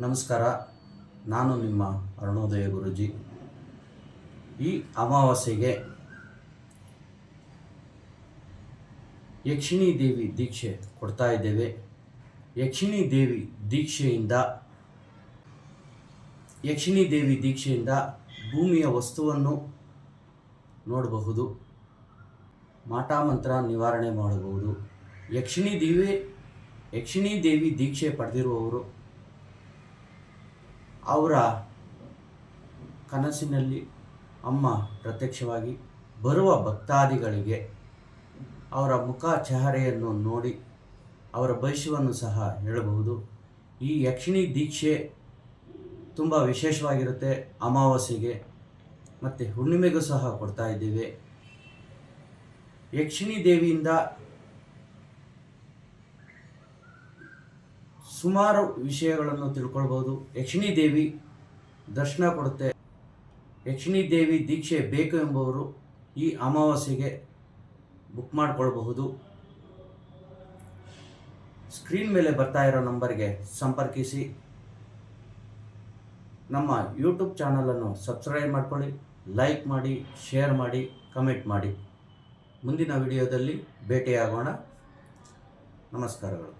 ನಮಸ್ಕಾರ. ನಾನು ನಿಮ್ಮ ಅರುಣೋದಯ ಗುರುಜಿ. ಈ ಅಮಾವಾಸ್ಯೆಗೆ ಯಕ್ಷಿಣಿ ದೇವಿ ದೀಕ್ಷೆ ಕೊಡ್ತಾ ಇದ್ದೇವೆ. ಯಕ್ಷಿಣಿ ದೇವಿ ದೀಕ್ಷೆಯಿಂದ, ಯಕ್ಷಿಣಿ ದೇವಿ ದೀಕ್ಷೆಯಿಂದ ಭೂಮಿಯ ವಸ್ತುವನ್ನು ನೋಡಬಹುದು. ಮಾಟಮಂತ್ರ ನಿವಾರಣೆ ಮಾಡಬಹುದು. ಯಕ್ಷಿಣಿ ದೇವಿ ಯಕ್ಷಿಣಿ ದೇವಿ ದೀಕ್ಷೆ ಪಡೆದಿರುವವರು ಅವರ ಕನಸಿನಲ್ಲಿ ಅಮ್ಮ ಪ್ರತ್ಯಕ್ಷವಾಗಿ ಬರುವ ಭಕ್ತಾದಿಗಳಿಗೆ ಅವರ ಮುಖ ಚಹರೆಯನ್ನು ನೋಡಿ ಅವರ ಭವಿಷ್ಯವನ್ನು ಸಹ ಹೇಳಬಹುದು. ಈ ಯಕ್ಷಿಣಿ ದೀಕ್ಷೆ ತುಂಬ ವಿಶೇಷವಾಗಿರುತ್ತೆ ಅಮಾವಾಸ್ಯೆಗೆ ಮತ್ತು ಹುಣ್ಣಿಮೆಗೂ ಸಹ ಕೊಡ್ತಾ ಇದ್ದೇವೆ. ಯಕ್ಷಿಣಿ ದೇವಿಯಿಂದ ಸುಮಾರು ವಿಷಯಗಳನ್ನು ತಿಳ್ಕೊಳ್ಬೋದು. ಯಕ್ಷಿಣಿ ದೇವಿ ದರ್ಶನ ಕೊಡುತ್ತೆ. ಯಕ್ಷಿಣಿ ದೇವಿ ದೀಕ್ಷೆ ಬೇಕು ಎಂಬುವರು ಈ ಅಮಾವಾಸ್ಯೆಗೆ ಬುಕ್ ಮಾಡಿಕೊಳ್ಬಹುದು. ಸ್ಕ್ರೀನ್ ಮೇಲೆ ಬರ್ತಾ ಇರೋ ನಂಬರ್ಗೆ ಸಂಪರ್ಕಿಸಿ. ನಮ್ಮ ಯೂಟ್ಯೂಬ್ ಚಾನಲನ್ನು ಸಬ್ಸ್ಕ್ರೈಬ್ ಮಾಡ್ಕೊಳ್ಳಿ ಲೈಕ್ ಮಾಡಿ ಶೇರ್ ಮಾಡಿ ಕಮೆಂಟ್ ಮಾಡಿ. ಮುಂದಿನ ವಿಡಿಯೋದಲ್ಲಿ ಭೇಟಿಯಾಗೋಣ. ನಮಸ್ಕಾರಗಳು.